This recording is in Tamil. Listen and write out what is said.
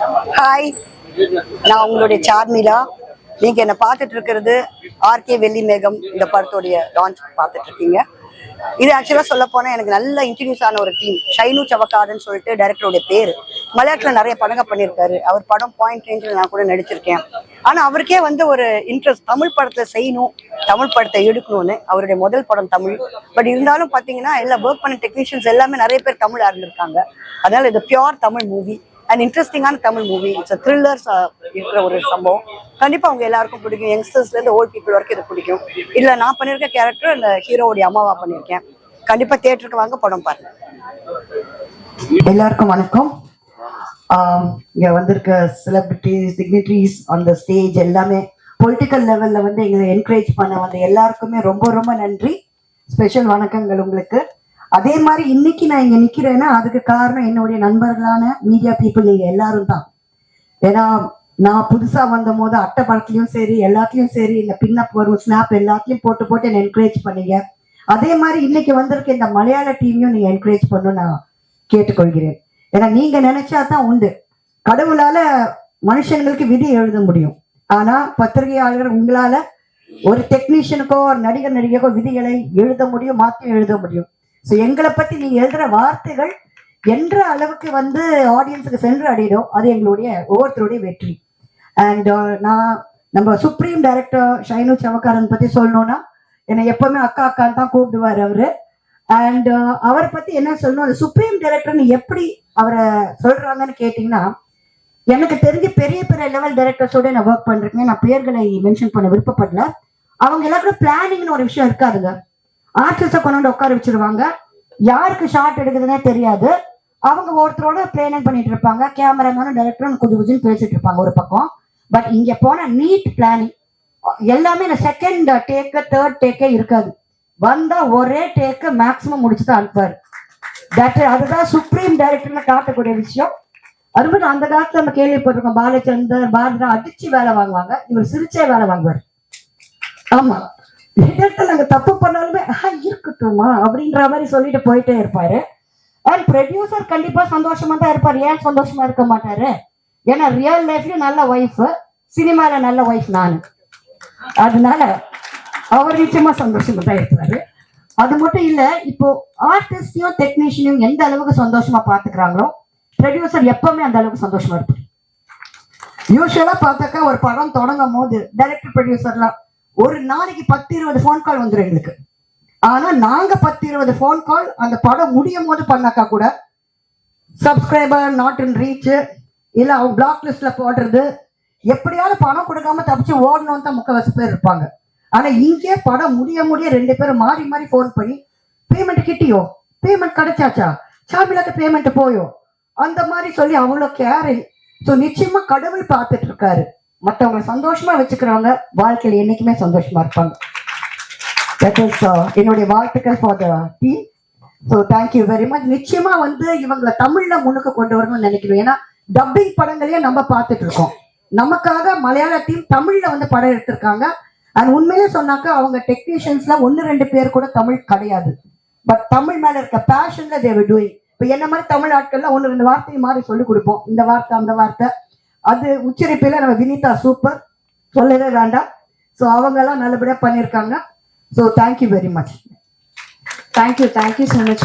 ஹாய் நான் உங்களுடைய சார்மிலா நீங்க என்ன பார்த்துட்டு இருக்கிறது ஆர்கே வெள்ளி மேகம் இந்த படத்துடைய லான்ச் பார்த்துட்டு இருக்கீங்க இது ஆக்சுவலா சொல்ல போனா எனக்கு நல்ல இன்ட்ரடியூஸ் ஆன ஒரு டீம் ஷைனு சவக்காடுன்னு சொல்லிட்டு டைரக்டருடைய பேரு. மலையாளத்துல நிறைய படங்க பண்ணியிருக்காரு. அவர் படம் பாயிண்ட் ரேஞ்சில் நான் கூட நடிச்சிருக்கேன். ஆனா அவருக்கே வந்து ஒரு இன்ட்ரெஸ்ட் தமிழ் படத்தை செய்யணும் தமிழ் படத்தை எடுக்கணும்னு. அவருடைய முதல் படம் தமிழ். பட் இருந்தாலும் பாத்தீங்கன்னா எல்லா ஒர்க் பண்ண டெக்னீஷியன்ஸ் எல்லாமே நிறைய பேர் தமிழ் இருந்திருக்காங்க அதனால இது பியோர் தமிழ் மூவி அண்ட் இன்ட்ரெஸ்டிங்கான தமிழ் மூவி இட்ஸ் த்ரில்லர்ஸ் இருக்கிற ஒரு சம்பவம். கண்டிப்பாக அவங்க எல்லாருக்கும் பிடிக்கும். யங்ஸ்டர்ஸ்லேருந்து ஓல்ட் பீப்புள் வரைக்கும் இது பிடிக்கும். இல்லை நான் பண்ணியிருக்க கேரக்டர் அந்த ஹீரோவுடைய அம்மாவா பண்ணியிருக்கேன் கண்டிப்பாக தேட்டருக்கு வாங்க படம் பாருங்க. எல்லாருக்கும் வணக்கம். இங்கே இங்க வந்திருக்க செலிபிரிட்டிஸ் டிக்னிட்ரிஸ் அந்த ஸ்டேஜ் எல்லாமே பொலிட்டிக்கல் லெவலில் வந்து எங்களை என்கரேஜ் பண்ண வந்த எல்லாருக்குமே ரொம்ப ரொம்ப நன்றி. ஸ்பெஷல் வணக்கங்கள் உங்களுக்கு. அதே மாதிரி இன்னைக்கு நான் இங்க நிக்கிறேன்னா அதுக்கு காரணம் என்னுடைய நண்பர்களான மீடியா பீப்புள் நீங்க எல்லாரும் தான். ஏன்னா நான் புதுசா வந்த போது அட்டை படத்துலயும் சரி எல்லாத்துலயும் சரி இந்த பின்னப் வரும் ஸ்னாப் எல்லாத்தையும் போட்டு போட்டு என்ன என்கரேஜ் பண்ணீங்க. அதே மாதிரி இன்னைக்கு வந்திருக்க இந்த மலையாள டீமையும் நீங்க என்கரேஜ் பண்ணணும் நான் கேட்டுக்கொள்கிறேன். ஏன்னா நீங்க நினைச்சா தான் உண்டு. கடவுளால மனுஷங்களுக்கு விதி எழுத முடியும். ஆனா பத்திரிகையாளர் உங்களால ஒரு டெக்னீஷியனுக்கோ ஒரு நடிகர் நடிகைக்கோ விதிகளை எழுத முடியும் மாற்றி எழுத முடியும். ஸோ எங்களை பத்தி நீங்க எழுதுற வார்த்தைகள் என்ற அளவுக்கு வந்து ஆடியன்ஸுக்கு சென்று அடையிடும் அது எங்களுடைய ஒவ்வொருத்தருடைய வெற்றி. அண்ட் uh, நான் நம்ம சுப்ரீம் டைரக்டர் ஷைனு சவக்காரன் பத்தி சொல்லணும்னா என்னை எப்பவுமே அக்கா அக்கான்னு தான் கூப்பிடுவார் அவரு. அண்ட் uh, அவரை பத்தி என்ன சொல்லணும்? அந்த சுப்ரீம் டைரக்டர்னு எப்படி அவரை சொல்றாங்கன்னு கேட்டீங்கன்னா எனக்கு தெரிஞ்சு பெரிய பெரிய லெவல் டைரக்டர்ஸோட நான் ஒர்க் பண்றேன் நான் பேர்களை மென்ஷன் பண்ண விருப்பப்படல. அவங்க எல்லாருக்கும் பிளானிங்னு ஒரு விஷயம் இருக்காதுங்க. ஆர்டிஸ்ட கொண்டு வந்து உட்கார வச்சிருவாங்க. யாருக்கு ஷார்ட் எடுக்குதுன்னே தெரியாது. அவங்க ஒருத்தரோட பிளேனிங் பண்ணிட்டு இருப்பாங்க. கேமராமேனும் டைரக்டரும் குஜு குதுன்னு பேசிட்டு இருப்பாங்க ஒரு பக்கம். பட் இங்க போன நீட் பிளானிங் எல்லாமே இந்த செகண்ட் டேக்கு தேர்ட் டேக்கே இருக்காது. வந்தா ஒரே டேக்கு மேக்ஸிமம் முடிச்சு தான் அனுப்புவார் தட் அதுதான் சுப்ரீம் டைரக்டர்னு காட்டக்கூடிய விஷயம். அதுபோல அந்த காலத்துல நம்ம கேள்விப்பட்டிருக்கோம். பாலச்சந்தர் பாரதா அடிச்சு வேலை வாங்குவாங்க. இவர் சிரிச்சே வேலை வாங்குவார். ஆமா. இடத்துல நாங்க தப்பு பண்ணாலுமே ஆஹா இருக்கட்டும்மா அப்படின்ற மாதிரி சொல்லிட்டு போயிட்டே இருப்பாரு. அண்ட் ப்ரொடியூசர் கண்டிப்பா சந்தோஷமா தான் இருப்பார். ஏன் சந்தோஷமா இருக்க மாட்டாரு? ஏன்னா ரியல் லைஃப்லயும் நல்ல ஒய்ஃப் சினிமால நல்ல ஒய்ஃப் நான். அதனால அவர் நிச்சயமா சந்தோஷமா தான் இருப்பாரு. அது மட்டும் இல்ல இப்போ ஆர்டிஸ்டையும் டெக்னீஷியனையும் எந்த அளவுக்கு சந்தோஷமா பாத்துக்கிறாங்களோ ப்ரொடியூசர் எப்பவுமே அந்த அளவுக்கு சந்தோஷமா இருப்பார். யூஸ்வலா பார்த்தாக்கா ஒரு படம் தொடங்கும் போது டைரக்டர் ப்ரொடியூசர்லாம் ஒரு நாளைக்கு பத்து இருபது ஃபோன் கால் வந்துடும் எங்களுக்கு. ஆனா நாங்க பத்து இருபது ஃபோன் கால் அந்த படம் முடியும் போது பண்ணாக்கா கூட சப்ஸ்கிரைபர் நாட் இன் ரீச் இல்ல அவங்க பிளாக் லிஸ்ட்ல போடுறது எப்படியாவது பணம் கொடுக்காம தப்பிச்சு ஓடணும்னு தான் முக்கவாசி பேர் இருப்பாங்க. ஆனா இங்கே படம் முடிய முடிய ரெண்டு பேரும் மாறி மாறி ஃபோன் பண்ணி பேமெண்ட் கிட்டியோ? பேமெண்ட் கிடைச்சாச்சா? சாமிலாக்கு பேமெண்ட் போயோ? அந்த மாதிரி சொல்லி அவ்வளோ கேரிங் ஸோ நிச்சயமா கடவுள் பார்த்துட்டு இருக்காரு. மற்றவங்களை சந்தோஷமா வச்சுக்கிறவங்க வாழ்க்கையில என்னைக்குமே சந்தோஷமா இருப்பாங்க. தட் இஸ் uh, என்னுடைய வாழ்த்துக்கள் for the team so thank you very much நிச்சயமா வந்து இவங்களை தமிழ்ல முன்னுக்கு கொண்டு வரணும்னு நினைக்கிறோம். ஏன்னா டப்பிங் படங்களையே நம்ம பார்த்துட்டு இருக்கோம். நமக்காக மலையாள டீம் தமிழ்ல வந்து படம் எடுத்திருக்காங்க. அண்ட் உண்மையிலே சொன்னாக்கா அவங்க டெக்னீஷியன்ஸ்ல ஒன்னு ரெண்டு பேர் கூட தமிழ் கிடையாது. பட் தமிழ் மேல இருக்க பேஷன்ல தேவை டூயிங் இப்போ என்ன மாதிரி தமிழ் ஆட்கள்லாம் ஒன்று ரெண்டு வார்த்தையை மாதிரி சொல்லி கொடுப்போம். இந்த வார்த்தை அந்த வார்த்தை. அது உச்சரிப்பில் நம்ம வினிதா சூப்பர் சொல்லவே வேண்டாம். ஸோ அவங்கெல்லாம் நல்லபடியாக பண்ணியிருக்காங்க. So thank you very much thank you thank you so much